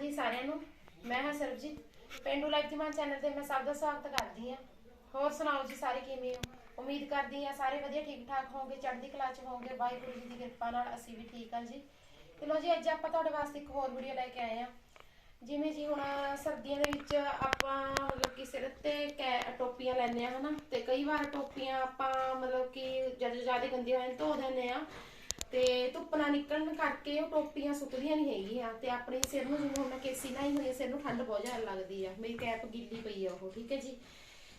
ਮੈਂ ਹਾਂ ਸਰਬਜੀਤ। ਪਿੰਡੂ ਲਾਈਫ ਦੀਵਾਨ ਚੈਨਲ ਤੇ ਮੈਂ ਸਭ ਦਾ ਸਵਾਗਤ ਕਰਦੀ ਹਾਂ। ਹੋਰ ਸੁਣਾਓ ਜੀ ਸਾਰੇ ਕਿਵੇਂ ਹੋ? ਉਮੀਦ ਕਰਦੀ ਹਾਂ ਸਾਰੇ ਵਧੀਆ ਠੀਕ ਠਾਕ ਹੋਵੋਗੇ ਚੜ੍ਹਦੀ ਕਲਾ ਚ ਹੋਵੋਗੇ ਵਾਹਿਗੁਰੂ ਜੀ ਦੀ ਕਿਰਪਾ ਨਾਲ ਅਸੀਂ ਵੀ ਠੀਕ ਹਾਂ ਜੀ। ਤੇ ਲੋ ਜੀ, ਅੱਜ ਆਪਾਂ ਤੁਹਾਡੇ ਵਾਸਤੇ ਇੱਕ ਹੋਰ ਵੀਡੀਓ ਲੈ ਕੇ ਆਏ ਹਾਂ। ਜਿਵੇਂ ਜੀ ਹੁਣ ਸਰਦੀਆਂ ਦੇ ਵਿੱਚ ਆਪਾਂ ਮਤਲਬ ਕਿ ਸਿਰ ਤੇ ਟੋਪੀਆਂ ਲੈਂਦੇ ਆ ਹਨਾ? ਤੇ ਕਈ ਵਾਰ ਟੋਪੀਆਂ ਆਪਾਂ ਮਤਲਬ ਕਿ ਜਦੋਂ ਜ਼ਿਆਦਾ ਗੰਦੀਆਂ ਹੋਣ ਧੋ ਦਿੰਦੇ ਆ ਤੇ ਧੁੱਪ ਨਾ ਨਿਕਲਣ ਕਰਕੇ ਉਹ ਟੋਪੀਆਂ ਸੁੱਕਦੀਆਂ ਨਹੀਂ ਹੈਗੀਆਂ ਤੇ ਆਪਣੇ ਸਿਰ ਨੂੰ ਜਿਵੇਂ ਹੁਣ ਮੈਂ ਕੇਸੀ ਨਹੀਂ ਹੋਈ ਸਿਰ ਨੂੰ ਠੰਡ ਬਹੁਤ ਜ਼ਿਆਦਾ ਲੱਗਦੀ ਆ। ਮੇਰੀ ਕੈਪ ਗਿੱਲੀ ਪਈ ਆ ਉਹ, ਠੀਕ ਹੈ ਜੀ?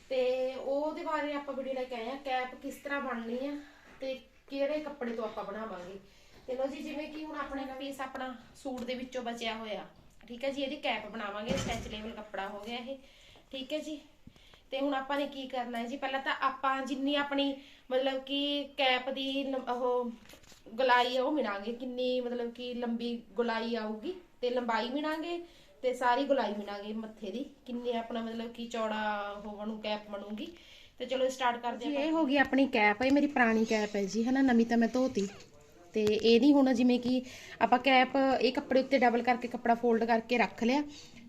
ਤੇ ਉਹਦੇ ਬਾਰੇ ਆਪਾਂ ਵੀਡੀਓ ਲੈ ਕੇ ਆਏ ਆ, ਕੈਪ ਕਿਸ ਤਰ੍ਹਾਂ ਬਣਨੀ ਆ ਤੇ ਕਿਹੜੇ ਕੱਪੜੇ ਤੋਂ ਆਪਾਂ ਬਣਾਵਾਂਗੇ। ਤੇ ਲੋ ਜੀ, ਜਿਵੇਂ ਕਿ ਹੁਣ ਆਪਣੇ ਦਾ ਪੀਸ ਆਪਣਾ ਸੂਟ ਦੇ ਵਿੱਚੋਂ ਬਚਿਆ ਹੋਇਆ, ਠੀਕ ਹੈ ਜੀ? ਇਹਦੀ ਕੈਪ ਬਣਾਵਾਂਗੇ ਸਟ੍ਰੈਚੇਬਲ ਕੱਪੜਾ ਹੋ ਗਿਆ ਇਹ, ਠੀਕ ਹੈ ਜੀ? ਤੇ ਹੁਣ ਆਪਾਂ ਨੇ ਕੀ ਕਰਨਾ ਹੈ ਜੀ? ਪਹਿਲਾਂ ਤਾਂ ਆਪਾਂ ਜਿੰਨੀ ਆਪਣੀ ਮਤਲਬ ਕਿ ਕੈਪ ਦੀ ਉਹ ਗੁਲਾਈ ਆ ਉਹ ਮਿਣਾਂਗੇ। ਕਿੰਨੀ ਮਤਲਬ ਕਿ ਲੰਬੀ ਗੁਲਾਈ ਆਊਗੀ ਤੇ ਲੰਬਾਈ ਮਿਣਾਂਗੇ ਤੇ ਸਾਰੀ ਗੁਲਾਈ ਮਿਣਾਂਗੇ ਮੱਥੇ ਦੀ। ਕਿੰਨੇ ਆਪਣਾ ਮਤਲਬ ਕਿ ਚੌੜਾ ਬਣੂ ਕੈਪ ਬਣੂਗੀ। ਤੇ ਚਲੋ ਸਟਾਰਟ ਕਰਦੇ ਹਾਂ ਇਹ ਹੋ ਗਈ ਆਪਣੀ ਕੈਪ ਇਹ ਮੇਰੀ ਪੁਰਾਣੀ ਕੈਪ ਹੈ ਜੀ ਹਨਾ? ਨਵੀਂ ਤਾਂ ਮੈਂ ਧੋਤੀ। ਤੇ ਇਹਦੀ ਹੁਣ ਜਿਵੇਂ ਕਿ ਆਪਾਂ ਕੈਪ ਇਹ ਕੱਪੜੇ ਉੱਤੇ ਡਬਲ ਕਰਕੇ ਕੱਪੜਾ ਫੋਲਡ ਕਰਕੇ ਰੱਖ ਲਿਆ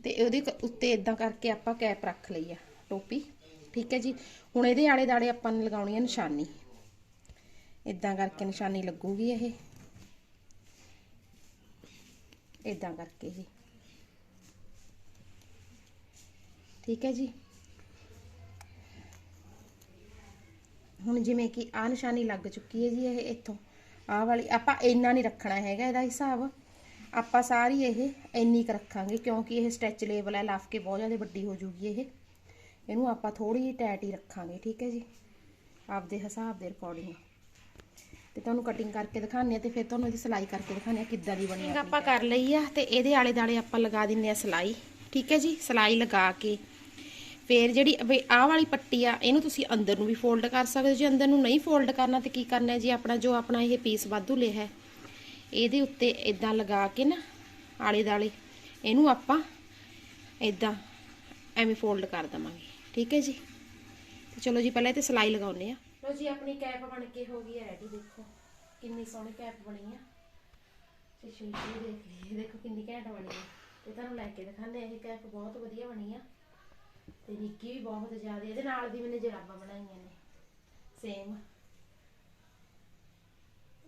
ਤੇ ਉਹਦੇ ਉੱਤੇ ਇਦਾਂ ਕਰਕੇ ਆਪਾਂ ਕੈਪ ਰੱਖ ਲਈ ਆ। ਟੋਪੀ। ਠੀਕ ਹੈ ਜੀ। ਹੁਣ ਇਹਦੇ ਆਲੇ ਦਾਲੇ ਆਪਾਂ ਨੇ ਲਗਾਉਣੀ ਹੈ ਨਿਸ਼ਾਨੀ। ਇਦਾਂ ਕਰਕੇ ਨਿਸ਼ਾਨੀ ਲੱਗੂਗੀ ਇਹ। ਇਦਾਂ ਕਰਕੇ ਜੀ ਠੀਕ ਹੈ ਜੀ। ਹੁਣ ਜਿਵੇਂ ਕਿ ਆ ਨਿਸ਼ਾਨੀ ਲੱਗ ਚੁੱਕੀ ਹੈ ਜੀ ਇਹ ਇੱਥੋਂ। ਆਹ ਵਾਲੀ ਆਪਾਂ ਇੰਨਾ ਨਹੀਂ ਰੱਖਣਾ ਹੈਗਾ ਇਹਦਾ ਹਿਸਾਬ। ਆਪਾਂ ਸਾਰੀ ਇਹ ਇੰਨੀ ਕੁ ਰੱਖਾਂਗੇ ਕਿਉਂਕਿ ਇਹ ਸਟੈਚ ਹੈ ਲਾਫ ਕੇ ਬਹੁਤ ਜ਼ਿਆਦਾ ਵੱਡੀ ਹੋ ਜੂਗੀ ਇਹ। ਇਹਨੂੰ ਆਪਾਂ ਥੋੜੀ ਜਿਹੀ ਟੈਟ ਹੀ ਰੱਖਾਂਗੇ ਠੀਕ ਹੈ ਜੀ? ਆਪਦੇ ਹਿਸਾਬ ਦੇ ਅਕੋਰਡਿੰਗ ਤੇ ਤੁਹਾਨੂੰ ਕਟਿੰਗ ਕਰਕੇ ਦਿਖਾਉਂਦੇ ਆ ਤੇ ਫਿਰ ਤੁਹਾਨੂੰ ਇਹਦੀ ਸਿਲਾਈ ਕਰਕੇ ਦਿਖਾਉਂਦੇ ਆ ਕਿੱਦਾਂ ਦੀ ਬਣੀ ਆ ਆਪਾਂ ਕਰ ਲਈ ਆ ਤੇ ਇਹਦੇ ਆਲੇ ਦਾਲੇ ਆਪਾਂ ਲਗਾ ਦਿੰਨੇ ਆ ਸਿਲਾਈ ਠੀਕ ਹੈ ਜੀ? ਸਿਲਾਈ ਲਗਾ ਕੇ। ਫਿਰ ਜਿਹੜੀ ਆਹ ਵਾਲੀ ਪੱਟੀ ਆ ਇਹਨੂੰ ਤੁਸੀਂ ਅੰਦਰ ਨੂੰ ਵੀ ਫੋਲਡ ਕਰ ਸਕਦੇ ਹੋ। ਜੇ ਅੰਦਰ ਨੂੰ ਨਹੀਂ ਫੋਲਡ ਕਰਨਾ ਤੇ ਕੀ ਕਰਨਾ ਜੀ? ਆਪਣਾ ਜੋ ਆਪਣਾ ਇਹ ਪੀਸ ਵਾਧੂ ਲਿਆ ਹੈ ਇਹਦੇ ਉੱਤੇ ਇਦਾਂ ਲਗਾ ਕੇ ਨਾ ਆਲੇ ਦਾਲੇ ਇਹਨੂੰ ਆਪਾਂ ਇਦਾਂ ਐਵੇਂ ਫੋਲਡ ਕਰ ਦਵਾਂਗੇ। ਠੀਕ ਹੈ ਜੀ? ਤੇ ਚਲੋ ਜੀ, ਪਹਿਲਾਂ ਇਹ ਤੇ ਸਿਲਾਈ ਲਗਾਉਨੇ ਆ ਲੋ ਜੀ, ਆਪਣੀ ਕੈਪ ਬਣ ਕੇ ਹੋ ਗਈ ਹੈ ਰੈਡੀ ਦੇਖੋ। ਕਿੰਨੀ ਸੋਹਣੀ ਕੈਪ ਬਣੀ ਆ। ਤੇ ਸ਼ੁਰੂ ਦੇਖ ਲਈ ਦੇਖੋ ਕਿੰਨੀ ਘੈਂਟ ਬਣੀ ਆ। ਤੇ ਤੁਹਾਨੂੰ ਲੈ ਕੇ ਦਿਖਾਉਂਦੇ ਇਹ ਕੈਪ ਬਹੁਤ ਵਧੀਆ ਬਣੀ ਆ। ਤੇ ਨਿੱਕੀ ਵੀ ਬਹੁਤ ਜ਼ਿਆਦਾ ਇਹਦੇ ਨਾਲ ਦੀ ਮੈਨੇ ਜਰਾਬਾਂ ਬਣਾਈਆਂ ਨੇ। ਸੇਮ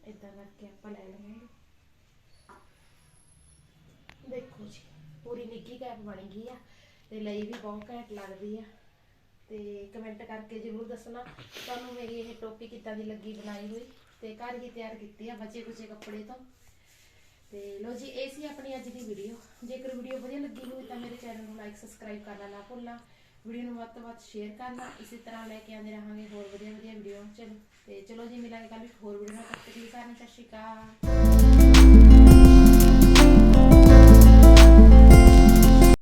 ਇਦਾਂ ਕਰਕੇ ਆਪਾਂ ਲੈ ਲਵਾਂਗੇ। ਦੇਖੋ ਜੀ, ਪੂਰੀ ਨਿੱਕੀ ਕੈਪ ਬਣ ਗਈ ਆ। ਤੇ ਲਈ ਵੀ ਬਹੁਤ ਘੈਂਟ ਲੱਗਦੀ ਆ। ਤੇ ਕਮੈਂਟ ਕਰਕੇ ਜਰੂਰ ਦੱਸਣਾ। ਤੁਹਾਨੂੰ ਮੇਰੀ ਇਹ ਟੋਪੀ ਕਿੱਦਾਂ ਦੀ ਲੱਗੀ ਬਣਾਈ ਹੋਈ ਤੇ ਘਰ ਹੀ ਤਿਆਰ ਕੀਤੀ ਆ ਬਚੇ ਕੁਚੇ ਕੱਪੜੇ ਤੋਂ। ਤੇ ਲੋ ਜੀ, ਇਹ ਸੀ ਆਪਣੀ ਅੱਜ ਦੀ ਵੀਡੀਓ ਜੇਕਰ ਵੀਡੀਓ ਵਧੀਆ ਲੱਗੀ ਹੋਵੇ ਤਾਂ ਮੇਰੇ ਚੈਨਲ ਨੂੰ ਲਾਈਕ ਸਬਸਕ੍ਰਾਈਬ ਕਰਨਾ ਨਾ ਭੁੱਲਣਾ। ਵੀਡੀਓ ਨੂੰ ਵੱਧ ਤੋਂ ਵੱਧ ਸ਼ੇਅਰ ਕਰਨਾ। ਇਸੇ ਤਰ੍ਹਾਂ ਲੈ ਕੇ ਆਉਂਦੇ ਰਹਾਂਗੇ ਹੋਰ ਵਧੀਆ ਵਧੀਆ ਵੀਡੀਓ ਚਲੋ, ਤੇ ਚਲੋ ਜੀ, ਮਿਲਾਂਗੇ ਕੱਲ ਇੱਕ ਹੋਰ ਵੀਡੀਓ ਨਾਲ। ਤਦ ਤੱਕ ਲਈ ਸਾਰਿਆਂ ਨੂੰ ਸਤਿ ਸ਼੍ਰੀ ਅਕਾਲ।